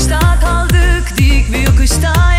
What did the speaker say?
taşta kaldık dik bir yokuşta